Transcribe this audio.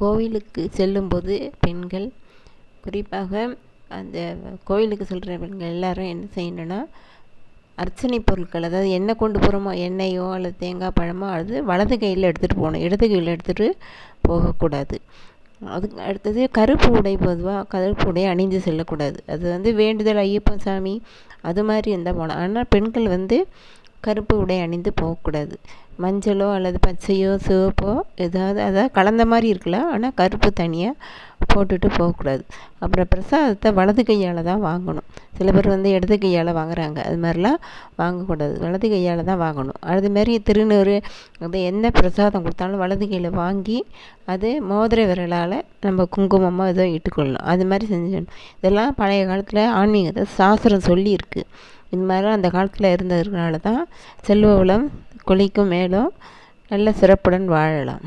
கோவிலுக்கு செல்லும்போது பெண்கள் குறிப்பாக அந்த கோவிலுக்கு செல்கிற பெண்கள் எல்லோரும் என்ன செய்யணுன்னா அர்ச்சனை பொருட்கள் அதாவது என்ன கொண்டு போகிறோமோ எண்ணெயோ அல்லது தேங்காய் பழமோ அல்லது வலது கையில் எடுத்துகிட்டு போகணும். இடது கையில் எடுத்துகிட்டு போகக்கூடாது. அதுக்கு அடுத்தது கருப்பு உடை பொதுவாக கருப்பு உடை அணிந்து செல்லக்கூடாது. அது வந்து வேண்டுதல் ஐயப்பன் சாமி அது மாதிரி இருந்தால் போகலாம் ஆனால் பெண்கள் வந்து கருப்பு உடை அணிந்து போகக்கூடாது. மஞ்சளோ அல்லது பச்சையோ சிவப்போ ஏதாவது அதாவது கலந்த மாதிரி இருக்கலாம். ஆனால் கருப்பு தனியாக போட்டுட்டு போகக்கூடாது. அப்புறம் பிரசாதத்தை வலது கையால் தான் வாங்கணும். சில பேர் வந்து இடது கையால் வாங்குறாங்க. அது மாதிரிலாம் வாங்கக்கூடாது. வலது கையால் தான் வாங்கணும். அதுமாரி திருநூறு அது என்ன பிரசாதம் கொடுத்தாலும் வலது கையில் வாங்கி அது மோதிர விரலால் நம்ம குங்குமமாக ஏதோ இட்டுக்கொள்ளணும். அது மாதிரி செஞ்சிடணும் இதெல்லாம் பழைய காலத்தில் ஆன்மீகத்தை சாஸ்திரம் சொல்லியிருக்கு. இது மாதிரிலாம் அந்த காலத்தில் இருந்ததுனால தான் செல்வ வளம் கொழிக்கும் மேலும் நல்ல சிறப்புடன் வாழலாம்.